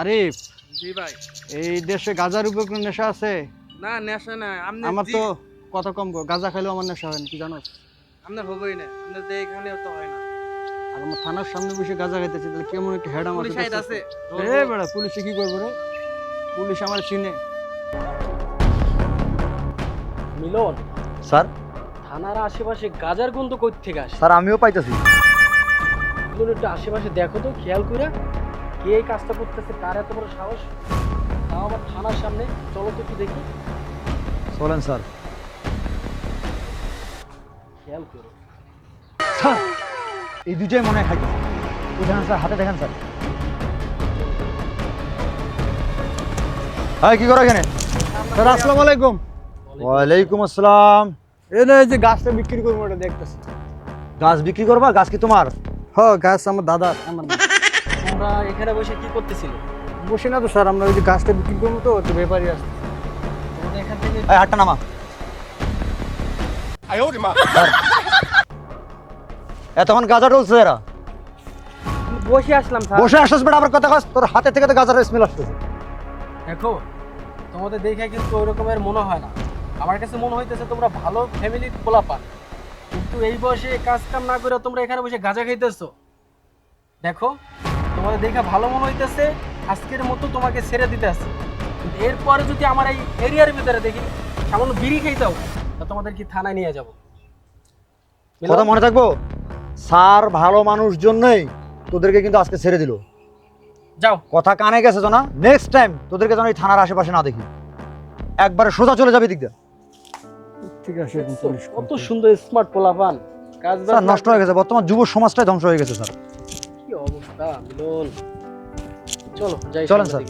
আরিফ জি ভাই। এই দেশে গাজার উপর কোনো নেশা আছে? না নেশা না আপনি আমার তো কত কম গাজা খাইলেও আমার নেশা হয় না কি জানো? আপনার হবেই না আপনার যে এখানেও তো হয় না। আর আমার থানার সামনে বসে গাজা খাইতেছি তাহলে কেমন একটা হেড আমার আছে? এ বেড়া পুলিশে কি করব রে? পুলিশ আমার চিনে। মিলন স্যার? থানার আশেপাশে গাজার গন্ধ কই থেকে আসে? স্যার আমিও পাইতেছি। একটু আশেপাশে দেখো তো খেয়াল করে কে এই কাজটা করতেছে কার এত বড় সাহস? তাও আবার থানার সামনে। চলো তো একটু দেখি। চলেন স্যার। খেয়াল করো। স্যার এই দুইটাই মনে হয় খাইতেছে ওই দেখেন স্যার হাতে দেখেন স্যার। হ্যাঁ কি করো এখানে? স্যার আসসালামু আলাইকুম। ওয়ালাইকুম আসসালাম। এই না যে গাছটা বিক্রি করব ওটা দেখতেছি। গাছ বিক্রি করবা? গাছ কি তোমার? হ গাছ আমার দাদার আমার না। তোমরা এখানে বসে কি করতেছিলে? বসি না তো স্যার আমরা ওই যে গাছটা বিক্রি করব তো একটু ব্যাপারই আসছে তোমাদের এখান থেকে এই নামা। এতক্ষণ গাজা টলছে এরা। বসে আসলাম স্যার। বসে আসছিস বেটা আবার কথা কস তোর হাতে থেকে তো গাজার স্মেল আসতেছে। দেখো তোমাদের দেখে কিন্তু ওই রকমের মনে হয় না। আমার কাছে মনে হইতেছে তোমরা ভালো ফ্যামিলির পোলা পান কিন্তু এই বয়সে কাজ কাম না করে তোমরা এখানে বসে গাঁজা খাইতেছো। দেখো তোমাদের দেখে ভালো মনে হইতেছে আজকের মতো তোমাকে ছেড়ে দিতে আসছে। কিন্তু এরপরে যদি আমার এই এরিয়ার ভিতরে দেখি সামান্য বিড়ি খেয়ে যাও তা তোমাদের কি থানায় নিয়ে যাব? কথা মনে থাকব? স্যার ভালো মানুষ জন্যই তোদেরকে কিন্তু আজকে ছেড়ে দিল। যাও। কথা কানে গেছে তো না নেক্সট টাইম তোদেরকে যেন এই থানার আশেপাশে না দেখি। একবারে সোজা চলে যাবে দিক দিয়ে। ঠিক আছে কত সুন্দর স্মার্ট পোলা পান কাজ নষ্ট হয়ে গেছে। বর্তমান যুব সমাজটাই ধ্বংস হয়ে গেছে স্যার। মিলন চলো যাই চলেন, স্যার।